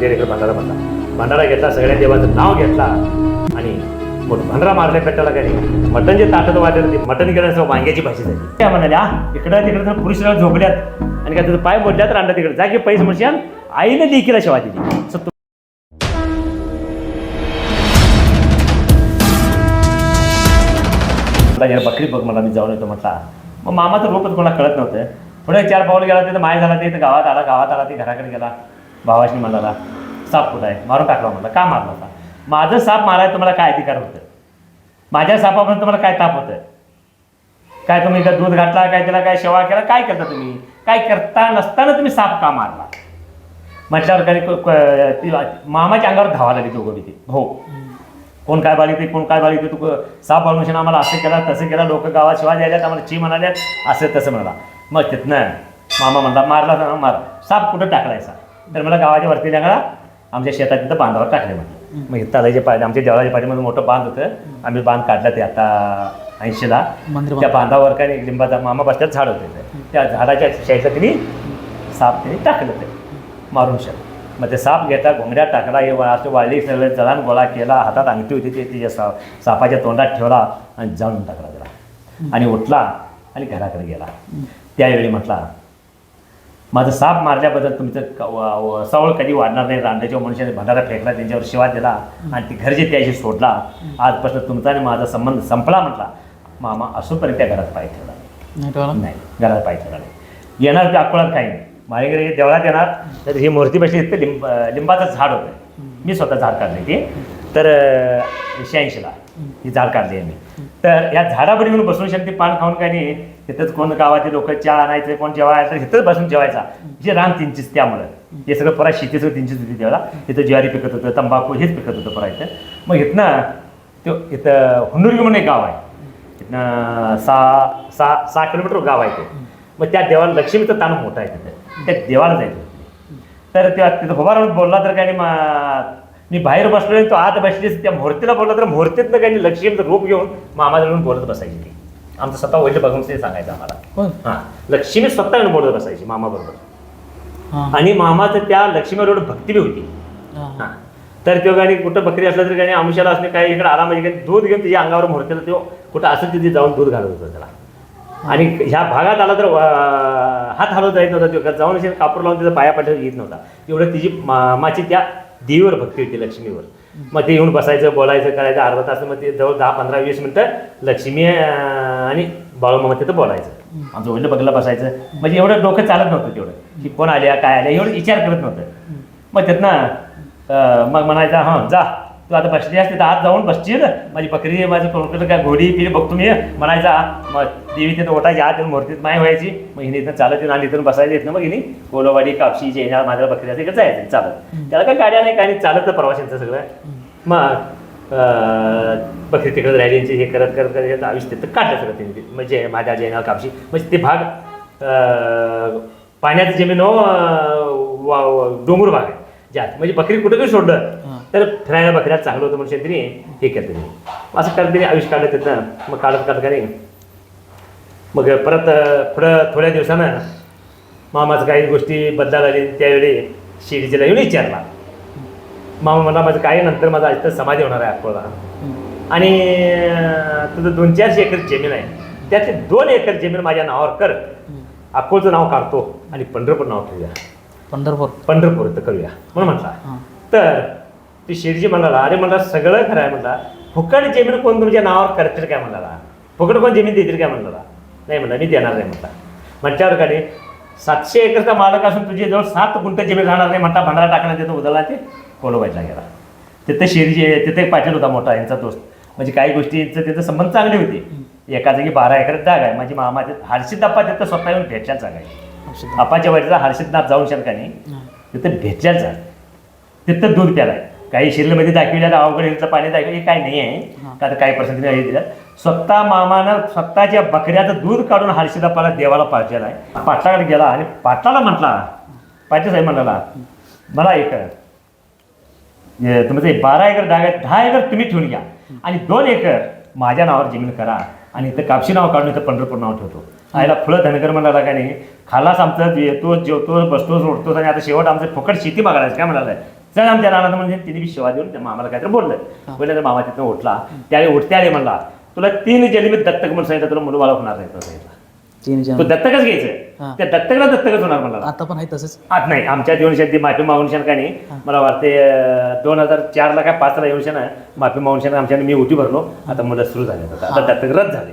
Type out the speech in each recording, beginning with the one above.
तेर इकडे भंडारा म्हणला भंडारा घेतला सगळ्या देवाचं नाव घेतला आणि मग भंडारा मारल्या पेटाला काही मटण जे ताटत वाटलं ते मटण गेल्याचं वांग्याची भाषेत झाली. म्हणाले म्हणाल्या इकडं तिकडं तर पुरुषाला झोपल्यात. आणि काय तुझं पाय बोलल्यात रांडा तिकडे. जा की पैसे म्हणशाल. आईने देखील शेवा दिली. सो बकरी बघ मला मी जाऊन येतो म्हटला. मग मामाचं रूपच कोणाला कळत नव्हतं. पुढे चार पाऊल गेला तिथं माय झाला ते गावात आला गावात आला ते घराकडे गेला. भावाशी म्हणाला साप कुठं आहे? मारून टाकला म्हटलं का मारला होता? माझं साप मारायला तुम्हाला काय अधिकार होतं? माझ्या सापापर्यंत तुम्हाला काय ताप होतं काय तुम्ही इथं दूध घातला काय त्याला काय शेवा केला काय करता तुम्ही? काय करता नसताना तुम्ही साप का मारला? म्हटल्यावर काही ती मामाच्या अंगावर धावा लागली दोघं बी ते. हो कोण काय बाळगते कोण काय बाळगते तू साप बाळून आम्हाला असं केला तसं केला लोक गावात शिवाय द्यायला आम्हाला ची म्हणाल्यात असं तसं म्हणाला. मग तिथनं मामा म्हणला मारला मार. साप कुठं टाकलायचा? तर मला गावाच्या वरती लागला आमच्या शेतात तिथं बांधावर टाकले म्हटलं मग इथं तालाचे पाय आमच्या देवळाच्या पाठीमध्ये मोठं बांध होतं. आम्ही बांध काढला ते आता ऐंशीला. त्या बांधावर काय लिंबाचा मामा बसल्यात झाड होते. त्या झाडाच्या शाईचं तिने साप तिने टाकलं ते. मारून शक. मग ते साप घेता घोंगड्यात टाकला हे असं वाळली सगळं जळान गोळा केला हातात अंगठी होती ते तिच्या सा सापाच्या तोंडात ठेवला आणि जाळून टाकला त्याला. आणि उठला आणि घराकडे गेला. त्यावेळी म्हटला माझं साप मारल्याबद्दल तुमचं सवळ कधी वाढणार नाही. रांड्याच्या मनुष्याने भंडारा फेकला त्यांच्यावर शिवा दिला आणि ती घरचे त्याशी सोडला. आजपासून तुमचा आणि माझा संबंध संपला म्हटला. मामा असूपर्यंत त्या घरात पाय ठेवला नाही. घरात पाय ठेवला नाही. येणार ते अकोळात काही नाही. माझ्याकडे देवळात येणार. तर ही मूर्ती बसली लिंब लिंबाचं झाड होतं. मी स्वतः झाड काढले ते. तर शहाऐंशीला ही झाड काढली आहे मी. तर या झाडावर येऊन बसून शांती पान खाऊन काही नाही. तिथंच कोण गावाचे लोक चहा आणायचे कोण जेवायचं इथंच बसून जेवायचा. जे रान तीनचीच त्यामुळं हे सगळं परा शेतीचं तीनचीच होती त्यावेळेला इथं ज्वारी पिकत होतं तंबाखू हेच पिकत होतं परा इथं. मग इथनं तो इथं हुंडुरी म्हणून एक गाव आहे. इथनं सहा सहा सहा किलोमीटर गाव आहे ते. मग त्या देवाला लक्ष्मीचं ताण मोठं आहे तिथं. त्या देवाला जायचं तर त्या तिथं उभा बोलला तर काही नाही मा- मी बाहेर बसलो तो आत बसलीस. त्या मूर्तीला बोलला तर मूर्तीतनं काही नाही लक्ष्मीचं रूप घेऊन मामाला बोलत बसायची ती. आमचं स्वतः वैद्य बघून ते सांगायचं आम्हाला. होय हां. लक्ष्मी स्वतः येऊन बोलत बसायची मामाबरोबर हां. आणि मामाचं त्या लक्ष्मीवर एवढं भक्ती बी होती. हां. हां. तर तो गाणी कुठं बकरी असलं तरी काही आमुष्याला असणे काही इकडे आला म्हणजे काही दूध घेऊन तिच्या अंगावर मोरतेला तो कुठं असं तिथे जाऊन दूध घालत होतं त्याला. आणि ह्या भागात आला तर अं, हात हलवत जायत नव्हता तो. जाऊन असे कापूर लावून तिचा पाया पाठवत येत नव्हता. एवढं तिची मामाची त्या देवीवर भक्ती होती लक्ष्मीवर. मग ते येऊन बसायचं बोलायचं करायचं अर्धा तास मग ते जवळ दहा पंधरा वीस मिनटं लक्ष्मी आणि बाळूमामा तिथं बोलायचं. आमचं वडील बघलं बसायचं. म्हणजे एवढं डोकं चालत नव्हतं तेवढं. की कोण आल्या काय आल्या एवढं विचार करत नव्हतं. मग त्यातनं मग म्हणायचा हां जा. तू आता बसली असते तर आत जाऊन बसशील. माझी बकरी माझं कोणकडं काय घोडी पिली बघतो मी. म्हणायचा मग देवी तिथं ओटायची आत येऊन मूर्तीत माय व्हायची. मग हिने इथं चालत येऊन आणि इथून बसायला येत ना मग हिने कोलोवाडी कापशी जेना माझ्या बकरी असं इकडे जायचं चालत. त्याला काय गाड्या नाही काय नाही चालत तर प्रवाशांचं सगळं. मग बकरी तिकडे राहिली यांची हे करत करत करत आयुष्य तिथं काढलं सगळं तिने. म्हणजे माझ्या जैना कापशी. म्हणजे ते भाग पाण्याचं जमीन वा- डोंगर भाग आहे. ज्यात. म्हणजे बकरी कुठं काही सोडलं. तर फिरायला बकऱ्या चांगलं होतं म्हणून तिने हे केलं तिने असं करत तिने आयुष्य काढलं तिथं मग काढत काढत काय नाही? मग परत पुढं थोड्या दिवसानं मामाचं काही गोष्टी बदलायला लागली. त्यावेळी शिर्डीला येऊन विचारला. मामा म्हणला माझं काय नंतर माझं आज तर समाधी होणार आहे अकोला आणि तुझं दोन चारशे एकर जमीन आहे. त्यातले दोन एकर जमीन माझ्या नावावर कर. अकोलचं नाव काढतो आणि पंढरपूर नाव ठेवूया. पंढरपूर. पंढरपूर इथं करूया. म्हणून म्हटला. तर ती शिरजी म्हणाला अरे म्हणला सगळं खरं आहे म्हणला. फुकट जमीन कोण तुमच्या नावावर करतील काय म्हणाला फुकट कोण जमीन देतील काय म्हणाला नाही म्हणला मी देणार नाही म्हटला म्हटल्यावर का नाही सातशे एकरचा मालक असून तुझी जवळ सात गुंठ जमीन राहणार नाही म्हणता भंडारा टाकण्यात तिथं उदळला ते कोलोबाईला गेला. तिथं शिरजी तिथे एक पाटील होता मोठा यांचा दोस्त. म्हणजे काही गोष्टींचं तिथं संबंध चांगले होते. एका जागी बारा एकर जागा आहे. माझी मामा हर्षित अप्पा तिथं स्वतः येऊन भेटल्या जागा आहे. अप्पाच्या वडीचा हर्षितनाथ जाऊन शंकाने हां तिथं भेटल्याच आहे. तिथं दूध प्यालाय काही शिरलीमध्ये दाखविल्या अवघड पाणी दाखवलं हे काय नाही आहे. का काही पर्सेंट हे दिलं. स्वतः मामानं स्वतःच्या बकऱ्याचं दूध काढून हर्षिदापाला देवाला पाठवलेला आहे. पाटलाकडे गेला आणि पाटलाला म्हटला पाटील साहेब म्हणाला मला एक तुमचं बारा एकर आहे दहा एकर तुम्ही ठेवून घ्या. आणि दोन एकर माझ्या नावावर जमीन करा. आणि इथं कापशी नाव काढून इथं पंढरपूर नाव ठेवतो. आयला फुलं धनगर म्हणाला का नाही खालास आमचं येतो जेवतो बसतोस उठतोस आणि आता शेवट आमचं फुकट शेती बघायला काय म्हणाला? चल आमच्या रानात म्हणजे तिने बी शिवा देऊन त्या मामाला काहीतरी बोललं. बोललं तर मामा तिथं उठला. त्यावेळी उठते आले म्हणला तुला तीन जन्मी दत्तक म्हणून सांगितलं तुला मुलं होणार नाही. म्हणून सांगितलं. तीन तू दत्तकच. घ्यायचं? त्या दत्तकला दत्तकच होणार म्हणला. आता पण आहे तसंच. आत नाही आमच्या दिवशी माफी मागून का नाही? मला वाटते दोन हजार चारला काय पाचला येऊन ना माफी मागून आमच्या मी उठी भरलो. आता मुलं सुरू झाले आता दत्तक रद्द झाले.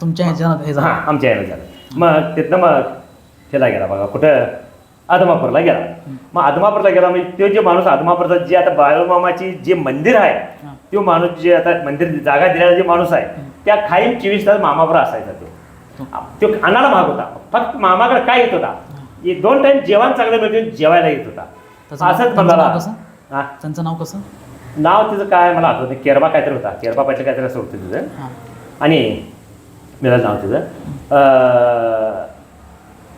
तुमच्या हे हा झालं. आमच्या यानं झालं. मग तिथनं मग ह्याला गेला बघा. कुठं? आदमापूरला गेला. मग आदमापूरला गेला म्हणजे तो जे माणूस आदमापूरचा जे आता बाळूमामाची जे मंदिर आहे. तो माणूस जे आता मंदिर जागा दिलेला जे माणूस आहे त्या खाईम चोवीस तास मामावर असायचा तो. तो खानाला भाग होता. फक्त मामाकडे काय येत होता? एक दोन टाइम जेवण चांगलं मिळते जेवायला येत होता. असंच म्हणला? हा. त्यांचं नाव कसं? नाव तिचं काय मला आठवत नाही. केरबा काहीतरी होता. केरबा पाटील काहीतरी असं होतं तिचं. आणि मेला नाव तिचं. अं,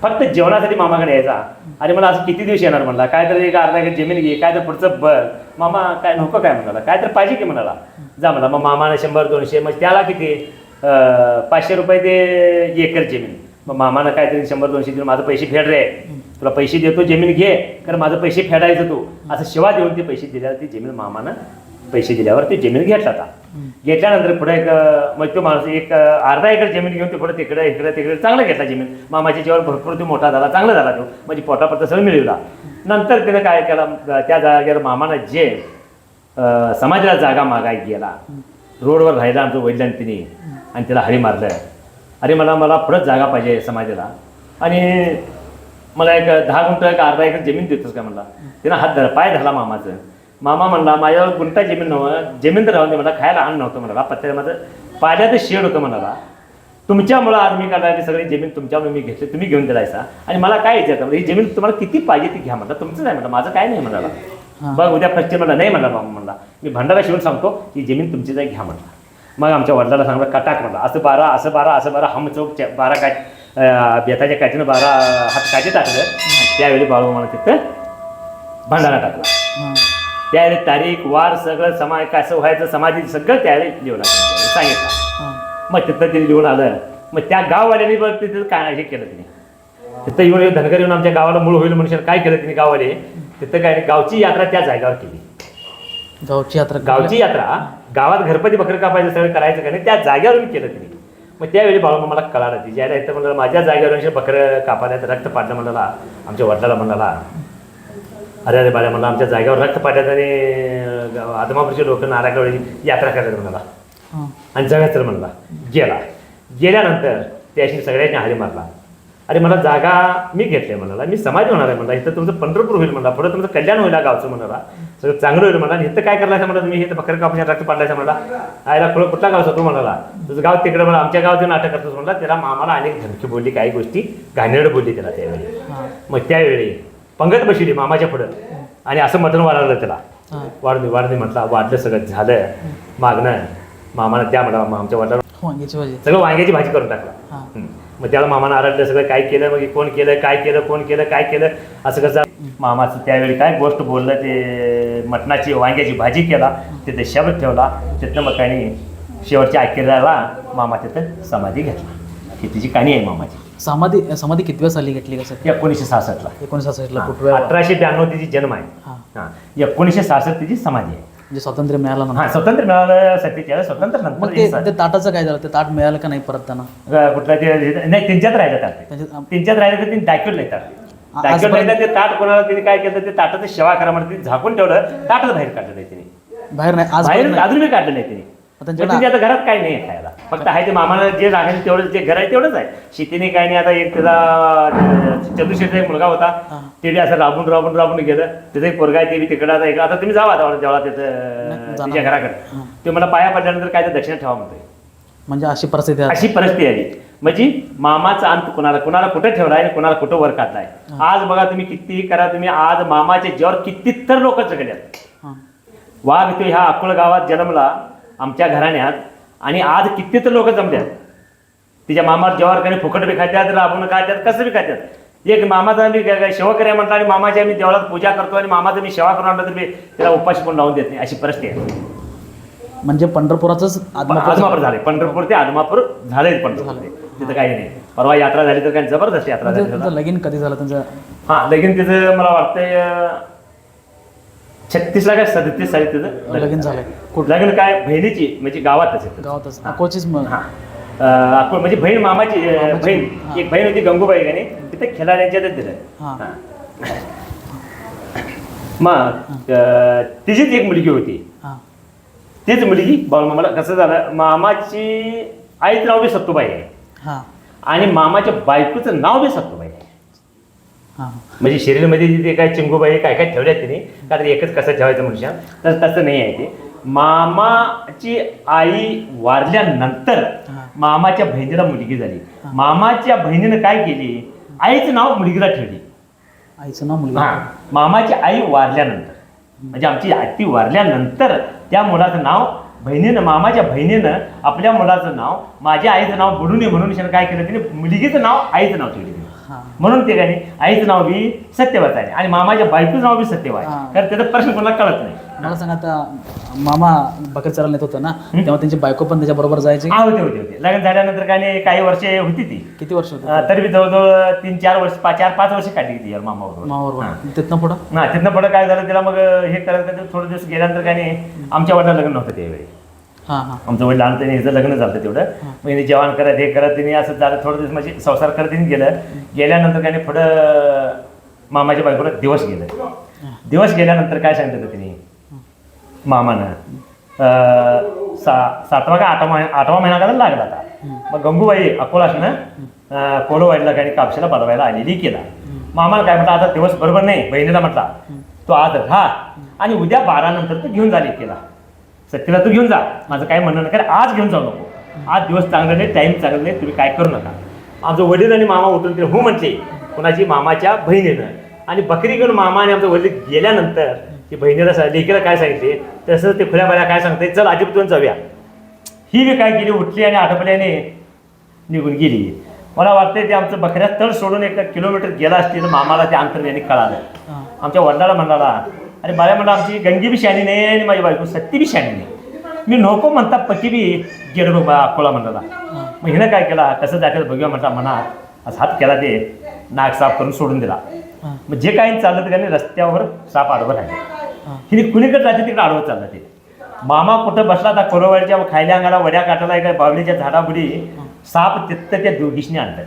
फक्त जेवणासाठी मामाकडे यायचा. अरे मला असं किती दिवस येणार म्हणला. काय तर एक अर्धा जमीन घे काय तर पुढचं बघ. मामा काय नको काय म्हणाला. काय तर पाहिजे की म्हणाला. जा म्हणा मग मामाने शंभर दोनशे मग त्याला किती? अं, पाचशे रुपये ते एकर जमीन. मग मामानं काहीतरी शंभर दोनशे देऊन माझं पैसे फेड रे. तुला पैसे देतो जमीन घे. कारण माझं पैसे फेडायचं तू. असं शिवा देऊन ते पैसे दिल्यावर ती जमीन मामानं पैसे दिल्यावर ते जमीन घेतला आता घेतल्यानंतर पुढे एक मग तो माणूस एक अर्धा एकर जमीन घेऊन ते पुढे तिकडे इकडे तिकडे चांगला घेतला जमीन. मामाच्या जेव्हा भरपूर तो मोठा झाला चांगला झाला तो. म्हणजे पोटापत्र सगळं मिळवला. नंतर त्यानं काय केलं त्या जागेवर मामानं जे समाजाला जागा मागाय गेला. रोडवर राहिला आमचं वडिलांनी तिने आणि त्याला हरी मारलं. अरे मला मला पुढंच जागा पाहिजे समाजाला. आणि मला एक दहा गुंठ एक अर्धा एकर जमीन देतोस का म्हणला. तिनं हात धर पाय धरला मामाचं. मामा म्हणला माझ्यावर गुंठा जमीन नव्हतं जमीन तर राहून दे मला खायला अन्न नव्हतं म्हणाला पत्त्या माझं पाण्याचं शेड होतं म्हणाला. तुमच्यामुळं आज मी काढायला सगळी जमीन तुमच्यामुळे मी घेतली तुम्ही घेऊन दिलायसा आणि मला काय विचारतं ही जमीन तुम्हाला किती पाहिजे ती घ्या म्हणलं तुमचं नाही म्हणलं माझं काय नाही म्हणाला. बघ उद्या फर्स्ट म्हणला नाही म्हणला मामा म्हणला मी भंडारा शिवून सांगतो ही जमीन तुमची जाई घ्या म्हणला. मग आमच्या वडिलाला सांगलं कटाक म्हणला असं बारा असं बारा असं बारा हम चौक बारा अं, बेताच्या काठीनं बारा हात काठी टाकलं आणि त्यावेळी बाळू मला तिथं भंडारा टाकला. त्यावेळी तारीख वार सगळं समाज कसं व्हायचं समाधी सगळं त्यावेळी लिहून आलं. सांगितलं. मग तिथं तिने लिहून आलं. मग त्या गाववाल्याने बघ तिथं काय हे केलं तिने. तिथं येऊन धनगर येऊन आमच्या गावाला मूळ होईल म्हणून काय केलं तिने गाववाले? तिथं काय नाही, गावची यात्रा त्या जागेवर केली. गावची यात्रा गावची यात्रा गावात घरपती बकरं कापायचं सगळं करायचं का नाही त्या जागेवरून केलं तिने. मग त्यावेळी बाळू मला कळालं ती. ज्याला इथं म्हणलं माझ्या जागेवरून बकरं कापायला रक्त पाडलं म्हणाला आमच्या वडिलाला म्हणाला अरे अरे बाळा म्हणलं आमच्या जागेवर रक्त पाडल्यात आणि आदमापूरचे लोक नारायणवाडी यात्रा करायला म्हणाला. आणि जगात म्हणला. गेला. गेल्यानंतर त्याशी सगळ्यांनी हारी मारला. अरे मला जागा मी घेतली म्हणाला. मी समाज होणार आहे म्हणला. इथं तुमचं पंढरपूर होईल म्हणला. पुढे तुमचं कल्याण होईल गावचं म्हणाला. सगळं चांगलं होईल म्हणला. आणि इथं काय करायचं म्हणला तुम्ही? इथं बकर कापून रक्त पाडलायचं म्हणला. आयला पुढं कुठला गाव तू म्हणाला. तुझं गाव तिकडे म्हणा आमच्या गावचं नाटक करतोस म्हणला. त्याला आम्हाला अनेक धमकी बोलली काही गोष्टी घाणेरड बोलली त्याला त्यावेळी. मग त्यावेळी पंगत बसली मामाच्या पुढं. आणि असं मटण वाढवलं त्याला. वाढली वाढली म्हटलं वाढलं सगळं झालं मागणं मामानं त्या म्हणा आमच्या वांग्याची भाजी. सगळं वांग्याची भाजी करून टाकला. मग त्याला मामानं आरडलं सगळं काय केलं? मग कोण केलं? काय केलं? कोण केलं? काय केलं? असं कसं मामाचं त्यावेळी काय गोष्ट बोललं ते मटणाची वांग्याची भाजी केला तिथे शब्द ठेवला. तिथनं मग काही शेवटच्या ऐक्यला मामा तिथं समाधी घेतला. ही तिची कहाणी आहे मामाची. समाधी समाधी कितव्या साली घेतली कसं एकोणीसशे सहासष्टला. एकोणीस साठला कुठव्या अठराशे ब्याण्णव तिची जन्म आहे. हां. एकोणीसशे सहासष्ट तिची समाधी आहे. म्हणजे स्वातंत्र्य मिळालं ना हा स्वतंत्र मिळालं सत्तेचाळीस स्वतंत्र मग नंतर ते ताटाचं काय झालं? ते ताट मिळालं का नाही परत त्यांना? अं, कुठला ते नाही त्यांच्यात राहिलं ताट. त्यांच्यात त्यांच्यात राहिलं तर त्यांनी दाखवलं नाही ताट. दाखवलं नाही तर ते ताट कोणाला त्यांनी काय केलं? ते ताटाचं सेवा करा म्हणून त्यांनी झाकून ठेवलं. ताटच बाहेर काढलं नाही त्यांनी. बाहेर नाही आज बाहेर अजून बी काढलं नाही त्यांनी. त्यांच्याकडे त्यांच्या आता घरात काय नाही खायला. फक्त आहे ते मामाला जे राखायचं तेवढंच जे घर आहे तेवढंच आहे. शेतीने काय नाही. आता एक त्याचा चतुर्शेचा एक मुलगा होता. ते बी असं राबून राबून राबून गेलं. त्याचं एक पोरगा आहे ते बी तिकडं. आता एक आता तुम्ही जावा नाही, त्याचं. तिच्या घराकडे. ते मला पाया पडल्यानंतर काय तर दक्षिण ठेवा म्हणतोय. म्हणजे अशी परिस्थिती अशी परिस्थिती आली म्हणजे मामाचा अंत कुणाला कुणाला कुठे ठेवलाय आणि कुणाला कुठं वर काढलाय आज बघा तुम्ही कितीही करा तुम्ही आज मामाच्या जेव्हा किती तर लोक जगल्यात. वाघ तो ह्या अकोळ गावात जन्मला. आमच्या घराण्यात आणि आज किती तर लोक जमल्यात तिच्या मामावर जेव्हा काही फुकट बी खात्यात राबून खात्यात कसं बी खात्यात एक मामाचा मी सेवा करूया म्हटलं आणि मामाच्या मी देवळात पूजा करतो आणि मामाचं मी सेवा करून आणलं तर मी त्याला उपाशी पण लावून देत नाही अशी परिस्थिती आहे. म्हणजे पंढरपुराचंच आदमापूर झाले. पंढरपूर ते आदमापूर झाले पंढरपूर. तिथं काही नाही. परवा यात्रा झाली तर काही जबरदस्त यात्रा म्हणजे झाली. लगीन कधी झालं त्यांचं हा लगीन तिचं मला वाटतंय छत्तीसला काय सदतीस साली त्याचं लगीन कुठ लग्न काय बहिणीची म्हणजे गावातच येतं गावातच. अकोचीच मग. हा. अं, आपण म्हणजे बहीण मामाची अं, मामाची, बहीण. एक बहीण होती गंगूबाई गाणी. तिथे खेळाड्यांच्यातच दिलं. हा. हा. मग अं, तिचीच एक मुलगी होती. हा. तीच मुलगी बाळमामाला कसं झालं मामाची आईचं नाव बी सत्तूबाई आहे. हा. आणि मामाच्या बायकोचं नाव बी सत्तूबाई आहे. हा. म्हणजे शरीरमध्ये जे काय चिंगूबाई काय काय ठेवल्यात तिने कारण एकच कसं ठेवायचं मनुष्य तर तसं नाही आहे ते. मामाची आई वारल्यानंतर. मामाच्या बहिणीला मुलगी झाली. मामाच्या बहिणीनं काय केली? आईचं नाव मुलगीला ठेवली. आईचं नाव मुलगा हा. मामाची आई वारल्यानंतर. म्हणजे आमची आत्ती वारल्यानंतर त्या मुलाचं नाव बहिणीनं मामाच्या बहिणीनं आपल्या मुलाचं नाव माझ्या आईचं नाव बुडू नये म्हणून काय केलं तिने? मुलगीचं नाव आईचं नाव ठेवले म्हणून ते काय आईचं नाव बी सत्यवाच आहे. आणि मामाच्या बायकोचं नाव बी सत्यवा आहे. हा. कारण त्याचा प्रश्न कोणाला कळत नाही. मला सांगा आता मामा बकर चरायला नेत होता ना तेव्हा त्यांची बायको पण त्याच्या बरोबर जायची. हा होते होते होते. लग्न झाल्यानंतर काय नाही काही वर्षे होती ती. किती वर्ष होते? अं, तरी बी जवळजवळ तीन चार वर्ष पाच चार पाच वर्ष काढली ती यार मामाबरोबर. मामाबरोबर. तिथनं पुढं? ना तिथनं पुढं काय झालं तिला मग हे करत करत थोडे दिवस गेल्यानंतर काय नाही आमच्या वडिला लग्न नव्हतं त्यावेळी. हा हा. आमचं वडील लहानपणी हिचं लग्न झालं तेवढं. मग हिने जेवण करत हे करत तिने असं झालं थोडं दिवस म्हणजे संसार करत तिने गेलं. गेल्यानंतर काय नाही पुढं मामाच्या बायकोला दिवस गेलं. दिवस गेल्यानंतर काय सांगितलं तिने? मामानं. सा सातवा का आठवा आठवा महिना करायला लागला आता. मग गंगूबाई अकोलासनं कोलोवाडीला काही कापशीला बनवायला आलेली केला. मामाला काय म्हटलं आता दिवस बरोबर नाही बहिणीला म्हटला तो आज राहा आणि उद्या बारा नंतर तू घेऊन जाली केला सत्तीला तू घेऊन जा. माझं काय म्हणणं नाही आज घेऊन जाऊ नको. आज दिवस चांगला नाही टाईम चांगला नाही तुम्ही काय करू नका. आमचं वडील आणि मामा उतरून ते हो म्हटले कुणाची? मामाच्या बहिणीनं. आणि बकरी घेऊन मामा आणि आमचं वडील गेल्यानंतर ती बहिणीला लेकीला काय सांगितले? तसं ते खुल्या बाऱ्या काय सांगते चल अजिबातून जाऊया. ही बी काय केली उठली आणि आठवल्याने निघून गेली. मला वाटतंय ते आमचं बकऱ्या तळ सोडून एक किलोमीटर गेला असतील मामाला ते अंतर यांनी कळालं. आमच्या वडिलाला म्हणाला अरे बाळा म्हणलं आमची गंगी बी शाणी नाही आणि माझी बायको सत्ती बी शाणी नाही. मी नको म्हणता पती बी गेलो बा अकोला म्हणाला. मग हिनं काय केला? कसं जायचं बघूया म्हटला मनात असं हात केला ते नाक साफ करून सोडून दिला. मग जे काही चाललं ते काही रस्त्यावर साप आडवं राहिले हिने कुणीकडे जाते तिकडे आडवं चाललं ते. मामा कुठं बसला आता कोरोवाडीच्या खायल्या अंगाला वड्या काटाला एका बावलीच्या झाडाबुडी साप तिथं त्या दोघीशने आणलं.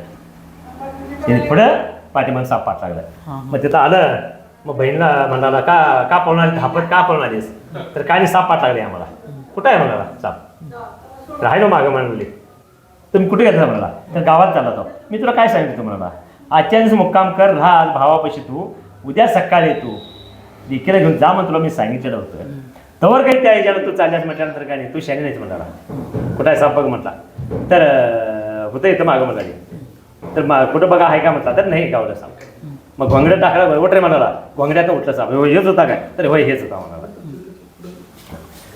तिने पुढं पाठीमाग साप पाठ लागला मग तिथं आलं मग बहिणीला म्हणाला का का पळणार धापत का पळणार आहेस? तर काय नाही साप पाठ लागले आम्हाला. कुठं आहे म्हणाला साप? राहिलो मागं म्हणले. तुम्ही कुठे गेला म्हणाला? तर गावात चालला तो. मी तुला काय सांगितलं म्हणाला? आजच्या दिवस मुक्काम कर राहा भावापाशी तू. उद्या सकाळी तू. लेकीला घेऊन जा म्हणून तुला मी सांगितलेलं होतं. तवर काही त्या ह्याच्यानं तू चालल्यास म्हटल्यानंतर काय नाही तू शाने नाहीच म्हणाला. कुठं आहे साप बघ म्हटला. तर होतं येतं मागं म्हणाले तर मा कुठं बघा आहे का म्हटला तर नाही गावलं साप. मग घोंगड्यात टाकला उठ रे म्हणाला. घोंगड्यात उठला साप. "होय, हेच होता काय? तर होय हेच होता म्हणाला.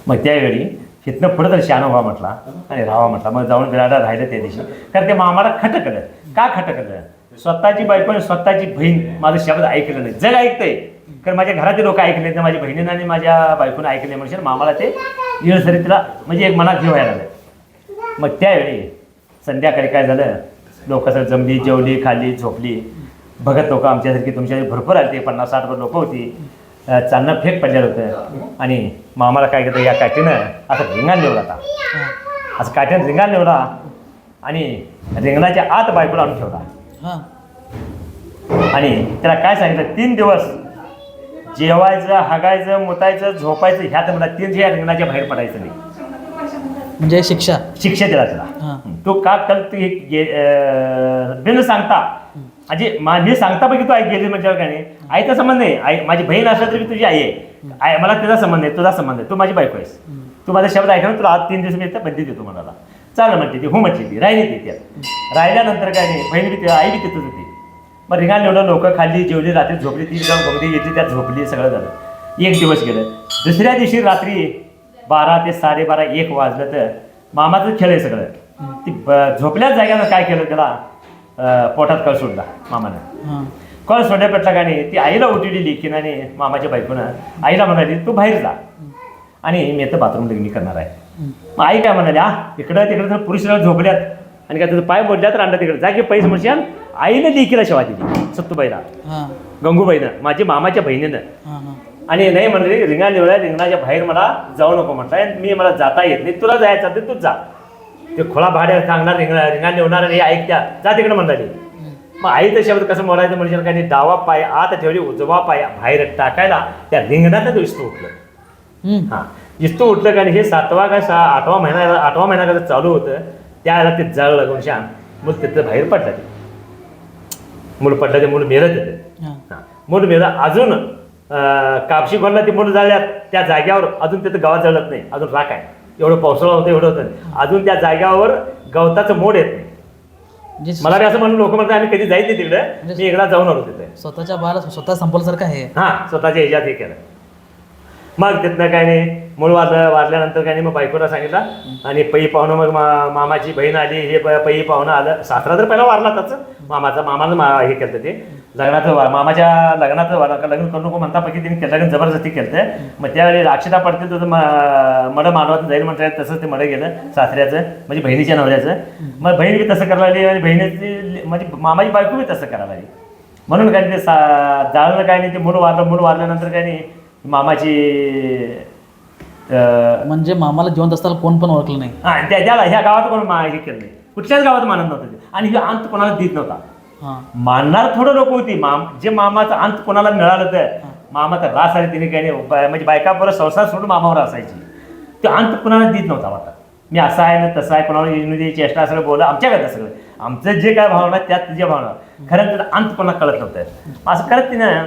मग त्यावेळी तिथनं पुढं तर शानं व्हा म्हटला आणि राहावा म्हटला मग जाऊन बिराडा राहिलं त्या दिवशी. कारण ते मामाला खटकलं का खटकलं स्वतःची बायको आणि स्वतःची बहीण. माझं शब्द ऐकलं नाही. जग ऐकतंय. कारण माझ्या घरातील लोक ऐकले तर माझ्या बहिणीनं आणि माझ्या बायकोनं ऐकले म्हणजे मामाला ते सरी तिला म्हणजे एक मनात घेऊ व्हायला लागलं. मग त्यावेळी संध्याकाळी काय झालं? लोक सगळं जमली जेवली खाल्ली झोपली. बघत लोक आमच्यासारखी तुमच्या भरपूर आली ते पन्नास साठ लोक होती. अं, चांदणं फेक पडलेलं होतं. आणि मामाला काय केलं? या काठीनं असं रिंगाण निवडा आता. असं काठीनं रिंगाण निवडा आणि रिंगणाच्या आत बायकोला आणून ठेवला. हा. आणि त्याला काय सांगितलं? तीन दिवस जेवायचं हागायचं मुतायचं झोपायचं ह्यात मला तीन या रिंगणाच्या बाहेर पडायचं नाही. म्हणजे शिक्षा. शिक्षा दिला त्याला हा. तो का कल तू हे गे- अं, बिन सांगता. म्हणजे माझी सांगता पैकी तू आई गेली म्हणजे काय नाही? आईचा संबंध नाही. आई माझी बहीण असला तरी तुझी आई आहे. आई मला त्याचा संबंध आहे तुझा संबंध आहे तू माझी बायको आहेस. तू माझा शब्द ऐकणार तुला आज तीन दिवस मी इथं बंदी देतो म्हणाला. चालेल म्हणते ती हो म्हटली ती. राहिली ती त्यात राहिल्यानंतर काय नाही बहीण बी ती- आई बी तिथंच होती. मग रिंगाण एवढं लोक खाल्ली जेवली रात्री झोपली ती जाऊन घोगडी घेतली त्यात झोपली सगळं झालं. एक दिवस गेलं. दुसऱ्या दिवशी रात्री बारा ते साडेबारा एक वाजलं तर मामाचं खेळ आहे सगळं. ती झोपल्याच जाग्यानं काय केलं त्याला? पोटात कळ सोडला मामानं. कळ सोडण्यापेक्षा का नाही ती आईला उठवली लेकीनाने मामाच्या बायकोनं. आईला म्हणाली तू बाहेर जा. आणि मी आता बाथरूम मी करणार आहे. मग आई काय म्हणाली हा इकडं तिकडं तर पुरुष झोपल्यात. आणि काय तुझं पाय मोडल्यात रांडा तिकडे. जा की पैसे म्हणशाल. आईनं लेकीला शेवा दिली सत्तूबाईला. हा. गंगूबाईनं माझी मामाच्या बहिणीनं. हा हा. आणि नाही म्हणले रिंगा निवडा रिंगणाच्या बाहेर मला जाऊ नको म्हटलं मी मला जाता येत नाही. तुला जायचं तर तूच जा. ते खोळा भाड्या सांगणार रिंगणा रिंगा निवडणार आणि हे ऐकत्या. जा तिकडे म्हणताली. मग आई तर शब्द कसं मोडायचं म्हणजे काही डावा पाय आत ठेवली उजवा पाय बाहेर टाकायला. त्या रिंगणातच इस्तू उठलं. हम्म. हां. इस्तू उठलं कारण हे सातवा का सहा आठवा महिना आठवा महिना कसं चालू होतं? त्यावेळेला ते जळ लागून शान मग तिथं बाहेर पडलं ते. मूल पडलं ते मूल मेलं हा. हां. मूल मेलं अजून कापशी खोलला ती मूल जाळल्यात त्या जाग्यावर अजून तिथं गावात जळत नाही अजून राख आहे. एवढं पावसाळा होतं एवढं होतं. अजून त्या जाग्यावर गवताचं मोड येत नाही. जे मला असं म्हणून लोक म्हणतात आम्ही कधी जायच तिकडे. मी एकदा जाऊन आलो तिथे. स्वतःच्या बाळाला स्वतः संपवल्यासारखं आहे. हा स्वतःच्या ह्याच्यात हे केलं. मग तिथनं काय नाही मूळ वाजलं वाजल्यानंतर काय नाही मग बायकोला सांगितलं आणि पै पाहुणं मग मा मामाची बहीण आली हे प- पै पाहुणं आलं. सासरा तर पहिला वारला त्याच. मामाचा मामानं मा हे केलं ते. लग्नाचं वा मामाच्या लग्नाचं वार लग्न करू नको म्हणता पैकी तिने केलं लग्न जबरदस्ती केलं मग त्यावेळी अक्षता पडते तुझं मड मानवात जाईल म्हणतात तसंच ते मडं गेलं सासऱ्याचं म्हणजे बहिणीच्या नवऱ्याचं. मग बहीण बी तसं करायला लागली आणि बहिणीची म्हणजे मामाची बायको बी तसं करायला लागली. म्हणून काय ते सा जाळलं काय नाही ते मूळ वारलं मूळ वारल्यानंतर काय नाही मामाची म्हणजे मामाला जिवंत असताना कोण पण ओळखलं नाही. हा त्या त्याला ह्या गावात कोण मा हे केलं नाही. कुठल्याच गावात मानत नव्हतं ते. आणि हे अंत कोणाला देत नव्हता. हा. मानणार थोडं लोक होती. माम जे मामाचा अंत कोणाला मिळालं तर मामाचा रास आली तिने काही नाही. म्हणजे बायका परत संसार सोडून मामावर असायची. ते अंत कोणाला देत नव्हता वाटत मी असं आहे ना तसं आहे. कोणाला युनिटी चेष्टा सगळं बोला आमच्याकडे सगळं. आमचं जे काय भावना त्यात तुझ्या भावना खरं तर अंत कोणाला कळत नव्हतं. असं करत तिनं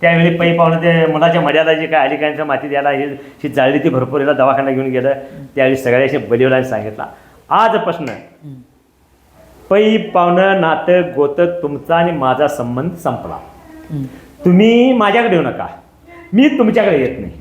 त्यावेळी पै पाहुणं ते मुलाच्या मर्यादा जे काय अलिकांच्या माती द्यायला ही ही जाळली ती भरपूर याला दवाखान्यात घेऊन गेलं. त्यावेळी सगळ्याशी बलिवला सांगितला. आजपासून हम्म. पै पाहुणं नातं गोतं तुमचा आणि माझा संबंध संपला. तुम्ही माझ्याकडे येऊ नका. मी तुमच्याकडे येत नाही.